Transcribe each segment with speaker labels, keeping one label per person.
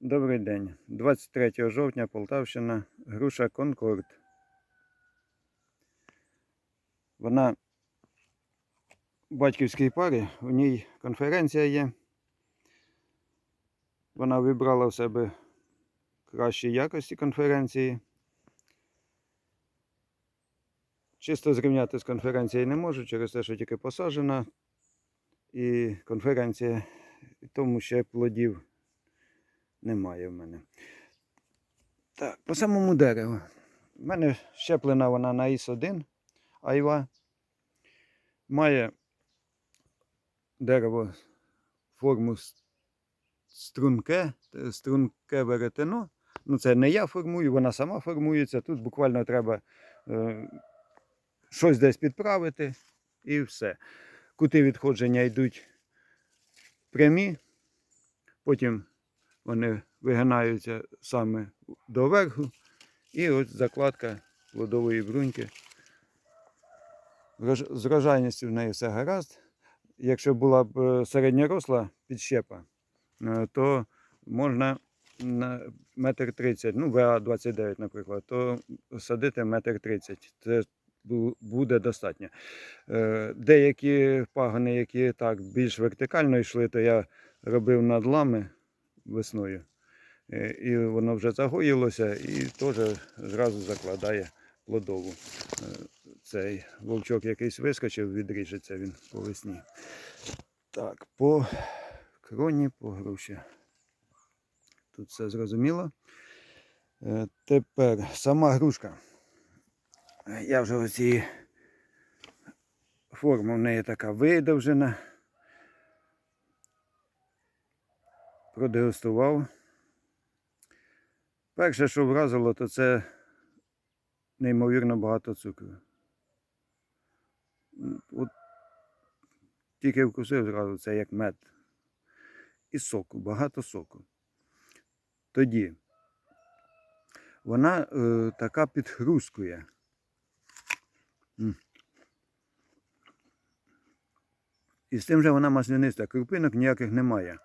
Speaker 1: Добрий день. 23 жовтня Полтавщина, груша Конкорд. Вона в батьківській парі, у ній конференція є. Вона вибрала в себе кращі якості конференції. Чисто зрівняти з конференцією не можу через те, що тільки посаджена. І конференція, і тому ще плодів немає в мене. Так, по самому дереву. У мене щеплена вона на ІС-1 айва. Має дерево форму струнке, струнке веретено. Ну, це не я формую, вона сама формується. Тут буквально треба е, щось десь підправити і все. Кути відходження йдуть прямі, потім вони вигинаються саме доверху. І ось закладка плодової бруньки. З врожайністю в неї все гаразд. Якщо була б е, середньоросла підщепа, е, то можна на метр тридцять, ну ВА-29, наприклад, то садити метр тридцять. Це буде достатньо. Е, Деякі пагони, які так більш вертикально йшли, то я робив надлами весною. Е, І воно вже загоїлося і теж зразу закладає плодову. Е, Цей вовчок якийсь вискочив, відріжеться він по весні. Так, по кроні, по груші. Тут все зрозуміло. Е, Тепер сама грушка. Я вже її форма в неї така видовжена. Продегустував. Перше, що вразило, то це неймовірно багато цукру. От тільки вкусив зразу, це як мед. І соку, багато соку. Тоді вона е, така підхрускує. І з тим же вона масляниста, крупинок ніяких немає.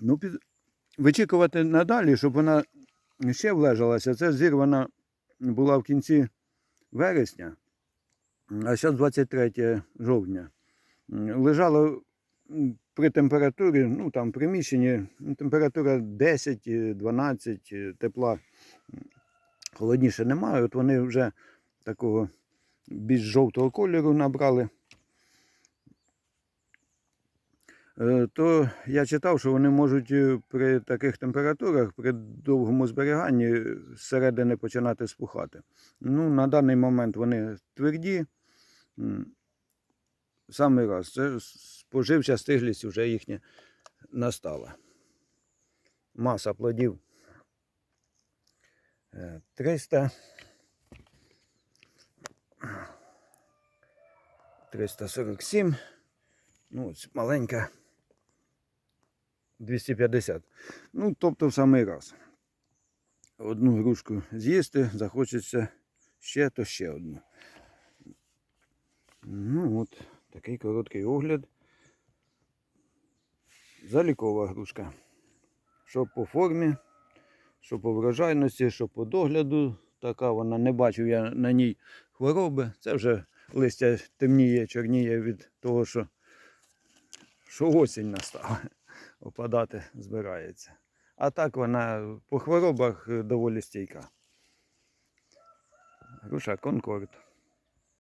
Speaker 1: Ну, під... вичікувати надалі, щоб вона ще влежалася. Це зірвана була в кінці вересня, а зараз 23 жовтня. М, Лежало при температурі, ну там в приміщенні, ну, температура 10-12 е, тепла. Холодніше немає. От вони вже такого більш жовтого кольору набрали. Е, то я читав, що вони можуть е, при таких температурах, при довгому зберіганні е, зсередини починати спухати. Ну, на даний момент вони тверді. М, Самий раз. Це споживча стиглість вже їхня настала. Маса плодів. Е, 300. 347. Ну, ось маленька. 250. Ну, тобто в самий раз. Одну грушку з'їсти, захочеться ще, то ще одну. Ну от, такий короткий огляд. Залікова грушка. Що по формі, що по врожайності, що по догляду. Така вона не бачив я на ній хвороби. Це вже листя темніє, чорніє від того, що, що осінь настала опадати збирається. А так вона по хворобах е, доволі стійка. Груша Конкорд.